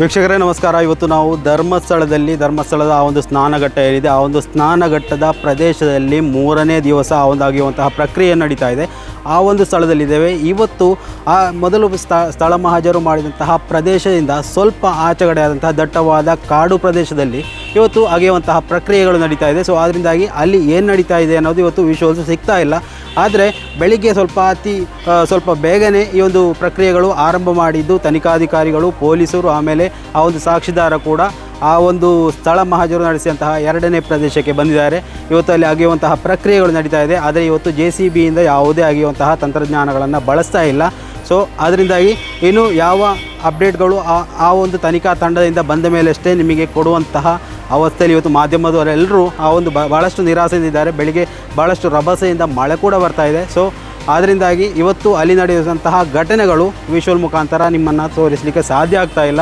ವೀಕ್ಷಕರೇ, ನಮಸ್ಕಾರ. ಇವತ್ತು ನಾವು ಧರ್ಮಸ್ಥಳದಲ್ಲಿ, ಧರ್ಮಸ್ಥಳದ ಆ ಒಂದು ಸ್ನಾನಘಟ್ಟ ಏನಿದೆ, ಆ ಒಂದು ಸ್ನಾನಘಟ್ಟದ ಪ್ರದೇಶದಲ್ಲಿ ಮೂರನೇ ದಿವಸ ಆ ಒಂದಾಗಿರುವಂತಹ ಪ್ರಕ್ರಿಯೆ ನಡೀತಾ ಇದೆ. ಆ ಒಂದು ಸ್ಥಳದಲ್ಲಿದ್ದೇವೆ. ಇವತ್ತು ಆ ಮೊದಲು ಸ್ಥ ಸ್ಥಳ ಮಹಾಜರು ಮಾಡಿದಂತಹ ಪ್ರದೇಶದಿಂದ ಸ್ವಲ್ಪ ಆಚೆಗಡೆ ಆದಂತಹ ದಟ್ಟವಾದ ಕಾಡು ಪ್ರದೇಶದಲ್ಲಿ ಇವತ್ತು ಅಗೆಯುವಂತಹ ಪ್ರಕ್ರಿಯೆಗಳು ನಡೀತಾ ಇದೆ. ಸೊ ಅದರಿಂದಾಗಿ ಅಲ್ಲಿ ಏನು ನಡೀತಾ ಇದೆ ಅನ್ನೋದು ಇವತ್ತು ವಿಶ್ವಾಸ ಸಿಗ್ತಾ ಇಲ್ಲ. ಆದರೆ ಬೆಳಿಗ್ಗೆ ಸ್ವಲ್ಪ ಅತಿ ಸ್ವಲ್ಪ ಬೇಗನೆ ಈ ಒಂದು ಪ್ರಕ್ರಿಯೆಗಳು ಆರಂಭ ಮಾಡಿದ್ದು ತನಿಖಾಧಿಕಾರಿಗಳು, ಪೊಲೀಸರು, ಆಮೇಲೆ ಆ ಒಂದು ಸಾಕ್ಷಿದಾರ ಕೂಡ ಆ ಒಂದು ಸ್ಥಳ ಮಹಾಜರು ನಡೆಸಿದಂತಹ ಎರಡನೇ ಪ್ರದೇಶಕ್ಕೆ ಬಂದಿದ್ದಾರೆ. ಇವತ್ತು ಅಲ್ಲಿ ಆಗಿರುವಂತಹ ಪ್ರಕ್ರಿಯೆಗಳು ನಡೀತಾ ಇದೆ. ಆದರೆ ಇವತ್ತು ಜೆ ಸಿ ಬಿಯಿಂದ ಯಾವುದೇ ಆಗಿರುವಂತಹ ತಂತ್ರಜ್ಞಾನಗಳನ್ನು ಬಳಸ್ತಾ ಇಲ್ಲ. ಸೊ ಅದರಿಂದಾಗಿ ಇನ್ನು ಯಾವ ಅಪ್ಡೇಟ್ಗಳು ಆ ಆ ಒಂದು ತನಿಖಾ ತಂಡದಿಂದ ಬಂದ ಮೇಲಷ್ಟೇ ನಿಮಗೆ ಕೊಡುವಂತಹ ಅವಸ್ಥೆಯಲ್ಲಿ ಇವತ್ತು ಮಾಧ್ಯಮದವರೆಲ್ಲರೂ ಆ ಒಂದು ಬ ಭಾಳಷ್ಟು ನಿರಾಸೆಯಿಂದಿದ್ದಾರೆ ಬೆಳಿಗ್ಗೆ ಭಾಳಷ್ಟು ರಭಸೆಯಿಂದ ಮಳೆ ಕೂಡ ಬರ್ತಾ ಇದೆ. ಸೊ ಅದರಿಂದಾಗಿ ಇವತ್ತು ಅಲ್ಲಿ ನಡೆಯುವಂತಹ ಘಟನೆಗಳು ವಿಶ್ವಲ್ ಮುಖಾಂತರ ನಿಮ್ಮನ್ನು ತೋರಿಸಲಿಕ್ಕೆ ಸಾಧ್ಯ ಆಗ್ತಾ ಇಲ್ಲ.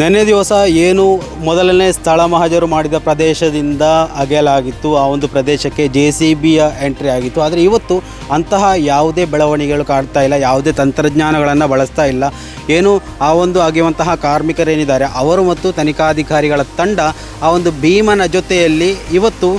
ನಿನ್ನೆ ದಿವಸ ಏನು ಮೊದಲನೇ ಸ್ಥಳ ಮಹಾಜರು ಮಾಡಿದ ಪ್ರದೇಶದಿಂದ ಅಗೆಯಲಾಗಿತ್ತು. ಆ ಒಂದು ಪ್ರದೇಶಕ್ಕೆ ಜೆ ಸಿ ಬಿಯ ಎಂಟ್ರಿ ಆಗಿತ್ತು. ಆದರೆ ಇವತ್ತು ಅಂತಹ ಯಾವುದೇ ಬೆಳವಣಿಗೆಗಳು ಕಾಣ್ತಾ ಇಲ್ಲ, ಯಾವುದೇ ತಂತ್ರಜ್ಞಾನಗಳನ್ನು ಬಳಸ್ತಾ ಇಲ್ಲ. ಏನು ಆ ಒಂದು ಅಗೆಯುವಂತಹ ಕಾರ್ಮಿಕರೇನಿದ್ದಾರೆ, ಅವರು ಮತ್ತು ತನಿಖಾಧಿಕಾರಿಗಳ ತಂಡ ಆ ಒಂದು ಭೀಮನ ಜೊತೆಯಲ್ಲಿ ಇವತ್ತು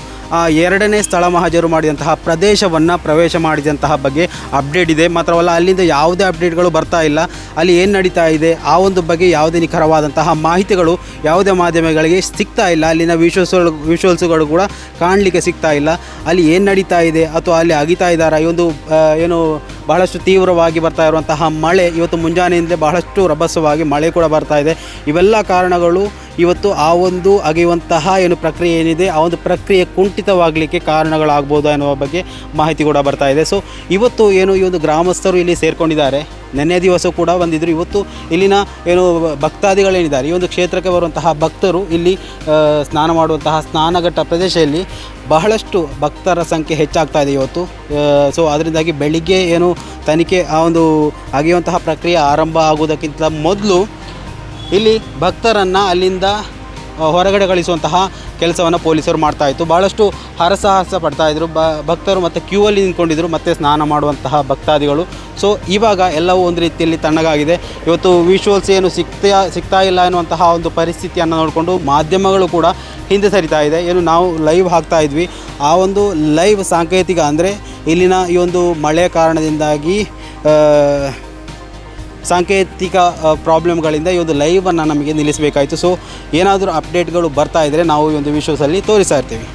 ಎರಡನೇ ಸ್ಥಳ ಮಹಾಜರು ಮಾಡಿದಂತಹ ಪ್ರದೇಶವನ್ನು ಪ್ರವೇಶ ಮಾಡಿದಂತಹ ಬಗ್ಗೆ ಅಪ್ಡೇಟ್ ಇದೆ. ಮಾತ್ರವಲ್ಲ, ಅಲ್ಲಿಂದ ಯಾವುದೇ ಅಪ್ಡೇಟ್ಗಳು ಬರ್ತಾ ಇಲ್ಲ. ಅಲ್ಲಿ ಏನು ನಡೀತಾ ಇದೆ, ಆ ಒಂದು ಬಗ್ಗೆ ಯಾವುದೇ ನಿಖರವಾದಂತಹ ಮಾಹಿತಿಗಳು ಯಾವುದೇ ಮಾಧ್ಯಮಗಳಿಗೆ ಸಿಗ್ತಾ ಇಲ್ಲ. ಅಲ್ಲಿನ ವಿಶ್ವಸ್ಗಳು ವಿಶ್ವಲ್ಸ್ಗಳು ಕೂಡ ಕಾಣಲಿಕ್ಕೆ ಸಿಗ್ತಾ ಇಲ್ಲ. ಅಲ್ಲಿ ಏನು ನಡೀತಾ ಇದೆ ಅಥವಾ ಅಲ್ಲಿ ಅಗಿತಾ ಇದ್ದಾರಾ, ಈ ಒಂದು ಏನು ಬಹಳಷ್ಟು ತೀವ್ರವಾಗಿ ಬರ್ತಾ ಇರುವಂತಹ ಮಳೆ, ಇವತ್ತು ಮುಂಜಾನೆಯಿಂದಲೇ ಬಹಳಷ್ಟು ರಭಸವಾಗಿ ಮಳೆ ಕೂಡ ಬರ್ತಾ ಇದೆ. ಇವೆಲ್ಲ ಕಾರಣಗಳು ಇವತ್ತು ಆ ಒಂದು ಅಗೆಯುವಂತಹ ಏನು ಪ್ರಕ್ರಿಯೆ ಏನಿದೆ, ಆ ಒಂದು ಪ್ರಕ್ರಿಯೆ ಕುಂಠಿತವಾಗಲಿಕ್ಕೆ ಕಾರಣಗಳಾಗ್ಬೋದು ಅನ್ನುವ ಬಗ್ಗೆ ಮಾಹಿತಿ ಕೂಡ ಬರ್ತಾ ಇದೆ. ಸೊ ಇವತ್ತು ಏನು ಈ ಒಂದು ಗ್ರಾಮಸ್ಥರು ಇಲ್ಲಿ ಸೇರ್ಕೊಂಡಿದ್ದಾರೆ? ನಿನ್ನೆ ದಿವಸ ಕೂಡ ಬಂದಿದ್ದರು ಇವತ್ತು ಇಲ್ಲಿನ ಏನು ಭಕ್ತಾದಿಗಳೇನಿದ್ದಾರೆ, ಈ ಒಂದು ಕ್ಷೇತ್ರಕ್ಕೆ ಬರುವಂತಹ ಭಕ್ತರು ಇಲ್ಲಿ ಸ್ನಾನ ಮಾಡುವಂತಹ ಸ್ನಾನಘಟ್ಟ ಪ್ರದೇಶದಲ್ಲಿ ಬಹಳಷ್ಟು ಭಕ್ತರ ಸಂಖ್ಯೆ ಹೆಚ್ಚಾಗ್ತಾ ಇದೆ ಇವತ್ತು. ಸೊ ಅದರಿಂದಾಗಿ ಬೆಳಿಗ್ಗೆ ಏನು ತನಿಖೆ, ಆ ಒಂದು ಅಗೆಯುವಂತಹ ಪ್ರಕ್ರಿಯೆ ಆರಂಭ ಆಗುವುದಕ್ಕಿಂತ ಮೊದಲು ಇಲ್ಲಿ ಭಕ್ತರನ್ನು ಅಲ್ಲಿಂದ ಹೊರಗಡೆ ಕಳಿಸುವಂತಹ ಕೆಲಸವನ್ನು ಪೊಲೀಸರು ಮಾಡ್ತಾ ಇತ್ತು. ಭಾಳಷ್ಟು ಹರಸಾಹಸ ಬ, ಭಕ್ತರು ಮತ್ತು ಕ್ಯೂ ಅಲ್ಲಿ ನಿಂತ್ಕೊಂಡಿದ್ರು. ಮತ್ತೆ ಸ್ನಾನ ಮಾಡುವಂತಹ ಭಕ್ತಾದಿಗಳು. ಸೊ ಇವಾಗ ಎಲ್ಲವೂ ಒಂದು ರೀತಿಯಲ್ಲಿ ತಣ್ಣಗಾಗಿದೆ. ಇವತ್ತು ವಿಶ್ವಲ್ಸ್ ಏನು ಸಿಗ್ತಾ ಸಿಗ್ತಾ ಇಲ್ಲ ಎನ್ನುವಂತಹ ಒಂದು ಪರಿಸ್ಥಿತಿಯನ್ನು ನೋಡಿಕೊಂಡು ಮಾಧ್ಯಮಗಳು ಕೂಡ ಹಿಂದೆ ಸರಿತಾ ಇದೆ. ಏನು ನಾವು ಲೈವ್ ಹಾಕ್ತಾ ಇದ್ವಿ. ಆ ಒಂದು ಲೈವ್ ಸಾಂಕೇತಿಕ ಅಂದರೆ ಇಲ್ಲಿನ ಈ ಒಂದು ಮಳೆ ಕಾರಣದಿಂದಾಗಿ ಸಾಂಕೇತಿಕ ಪ್ರಾಬ್ಲಮ್ಗಳಿಂದ ಈ ಒಂದು ಲೈವನ್ನು ನಮಗೆ ನಿಲ್ಲಿಸಬೇಕಾಯಿತು. ಸೊ ಏನಾದರೂ ಅಪ್ಡೇಟ್ಗಳು ಬರ್ತಾ ಇದ್ದರೆ ನಾವು ಈ ಒಂದು ವಿಶ್ವಸಲ್ಲಿ ತೋರಿಸ್ತಾ ಇರ್ತೀವಿ.